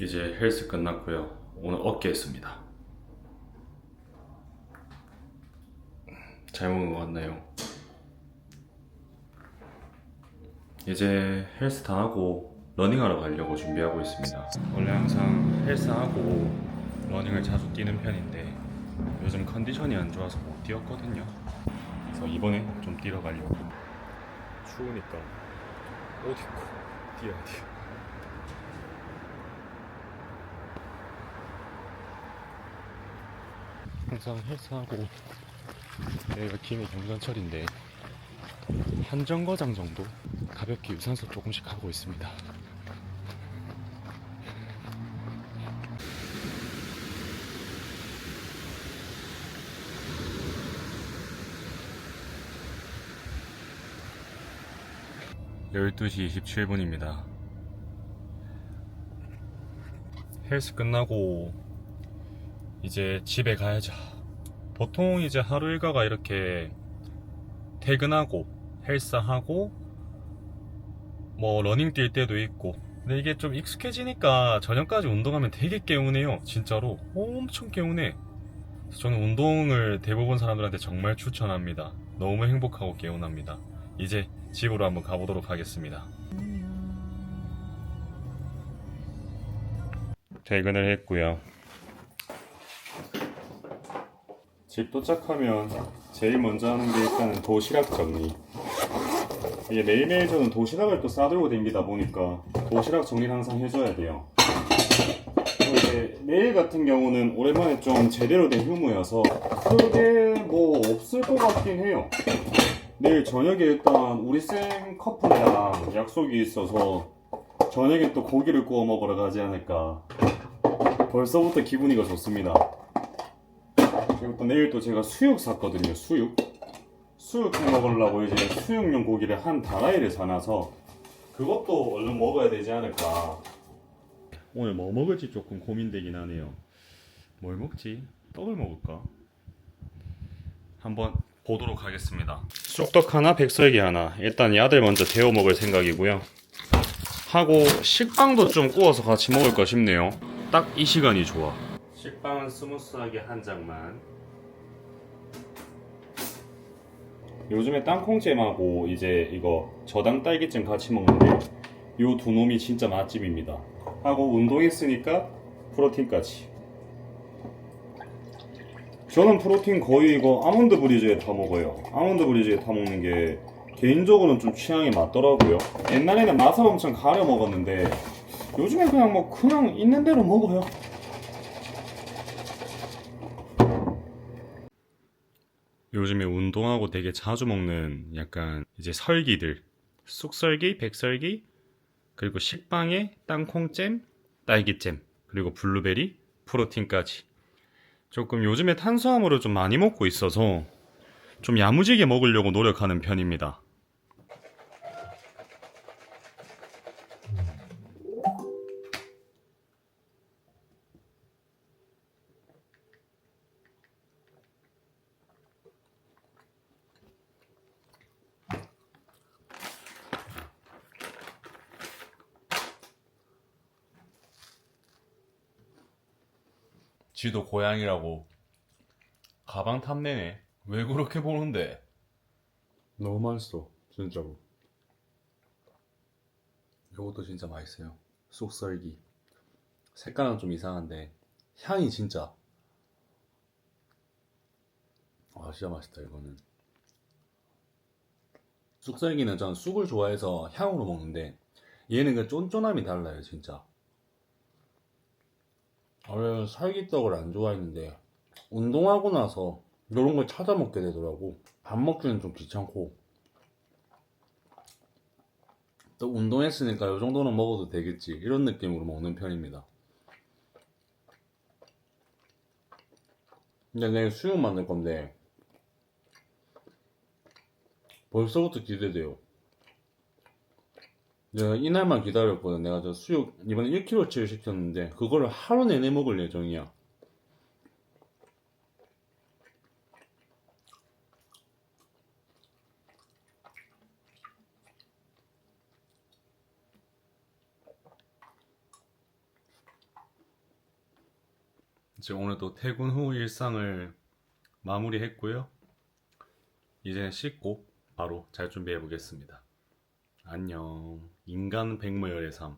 이제 헬스 끝났고요. 오늘 어깨 했습니다. 잘 먹은 것 같나요? 이제 헬스 다 하고 러닝하러 가려고 준비하고 있습니다. 원래 항상 헬스하고 러닝을 자주 뛰는 편인데 요즘 컨디션이 안 좋아서 못 뛰었거든요. 그래서 이번에 좀 뛰러 가려고. 추우니까 옷 입고 뛰어야 돼요. 항상 헬스하고 여기가 김해 경전철인데 한 정거장 정도 가볍게 유산소 조금씩 하고 있습니다. 열두 시 27분입니다. 헬스 끝나고 이제 집에 가야죠. 보통 이제 하루 일과가 이렇게 퇴근하고 헬스하고 뭐 러닝 뛸 때도 있고. 근데 이게 좀 익숙해지니까 저녁까지 운동하면 되게 개운해요 진짜로. 엄청 개운해 저는 운동을 대부분 사람들한테 정말 추천합니다. 너무 행복하고 개운합니다. 이제 집으로 한번 가보도록 하겠습니다. 퇴근을 했고요 집 도착하면 제일 먼저 하는 게 일단은 도시락 정리. 이게 매일매일 저는 도시락을 또 싸들고 다니다 보니까 도시락 정리를 항상 해줘야 돼요. 이제 내일 같은 경우는 오랜만에 좀 제대로 된 휴무여서 크게 뭐 없을 것 같긴 해요. 내일 저녁에 일단 우리 쌤 커플이랑 약속이 있어서 저녁에 또 고기를 구워 먹으러 가지 않을까. 벌써부터 기분이가 좋습니다. 그리고 또 내일 또 제가 수육 샀거든요. 수육. 수육 해 먹으려고 이제 수육용 고기를 한 다라이를 사놔서 그것도 얼른 먹어야 되지 않을까. 오늘 뭐 먹을지 조금 고민되긴 하네요. 뭘 먹지? 떡을 먹을까? 한번 보도록 하겠습니다. 쑥떡 하나, 백설기 하나. 일단 야들 먼저 데워 먹을 생각이고요. 하고 식빵도 좀 구워서 같이 먹을까 싶네요. 딱 이 시간이 좋아. 식빵은 스무스하게 한 장만. 요즘에 땅콩잼하고 이제 이거 저당 딸기잼 같이 먹는데 요 두 놈이 진짜 맛집입니다. 하고 운동했으니까 프로틴까지. 저는 프로틴 거의 이거 아몬드 브리즈에 타 먹어요. 아몬드 브리즈에 타 먹는 게 개인적으로는 좀 취향이 맞더라고요. 옛날에는 맛을 엄청 가려 먹었는데 요즘엔 그냥 뭐 그냥 있는 대로 먹어요. 요즘에 운동하고 되게 자주 먹는 약간 이제 설기들 쑥설기, 백설기 그리고 식빵에 땅콩잼, 딸기잼 그리고 블루베리, 프로틴까지 조금 요즘에 탄수화물을 좀 많이 먹고 있어서 좀 야무지게 먹으려고 노력하는 편입니다. 지도 고양이라고 가방 탐내네. 왜 그렇게 보는데? 너무 맛있어, 진짜로. 이것도 진짜 맛있어요. 쑥썰기. 색깔은 좀 이상한데 향이 진짜. 아 진짜 맛있다 이거는. 쑥썰기는 전 쑥을 좋아해서 향으로 먹는데 얘는 그 쫀쫀함이 달라요 진짜. 원래는 살기떡을 안 좋아했는데 운동하고 나서 이런 걸 찾아 먹게 되더라고. 밥 먹기는 좀 귀찮고. 또 운동했으니까 이 정도는 먹어도 되겠지. 이런 느낌으로 먹는 편입니다. 근데 내일 수육 만들 건데 벌써부터 기대돼요 내가 이날만 기다렸거든. 내가 저 수육 이번에 1kg치를 시켰는데 그거를 하루 내내 먹을 예정이야. 이제 오늘도 퇴근 후 일상을 마무리했고요. 이제 씻고 바로 잘 준비해 보겠습니다. 안녕. 인간 백모열의 삶.